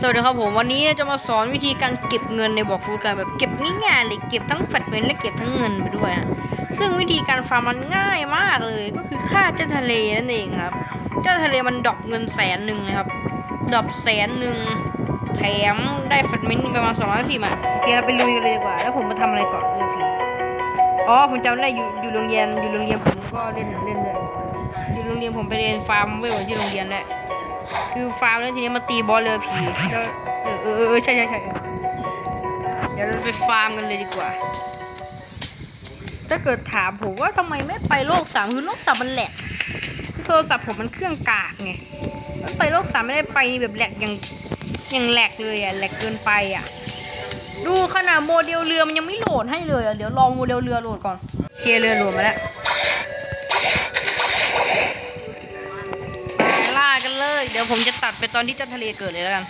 สวัสดีครับผมวันนี้จะมาสอนวิธีการเก็บเงินในบอกฟูดกันแบบเก็บง่ายๆเลยเก็บทั้งแฟตเมนและเก็บทั้งเงินไปด้วยนะซึ่งวิธีการฟาร์มมันง่ายมากเลยก็คือฆ่าเจ้าทะเลนั่นเองครับเจ้าทะเลมันดรอปเงินแสนหนึ่งเลยครับดรอปแสนหนึ่งแถมได้แฟตเมนประมาณสองร้อยสี่มาโอเคเราไปลุยกันเลยดีกว่า แล้วผมมาทำอะไรก่อนเลยพี่อ๋อผมจำได้อยู่อยู่โรงเรียนอยู่โรงเรียนผมก็เล่นเล่นเลยอยู่โรงเรียนผมไปเรียนฟาร์มเวลที่โรงเรียนแหละ คือฟาร์มแล้วทีนี้มาตีบอลเรือผีแล้วเออเออเออใช่ใช่ใช่เดี๋ยวเราไปฟาร์มกันเลยดีกว่า ถ้าเกิดถามผมว่าทำไมไม่ไปโลกสามคือโลกสามมันแหลกโทรศัพท์ผมมันเครื่องกากไงมันไปโลกสามไม่ได้ไปแบบแหลกอย่างอย่างแหลกเลยอะแหลกเกินไปอะดูขนาดโมเดลเรือมันยังไม่โหลดให้เลยอะเดี๋ยวลองโมเดลเรือโหลดก่อนเคเรือโหลดมาแล้ว เดี๋ยวผมจะตัดไปตอนที่เจ้าทะเลเกิดเลยแล้วกัน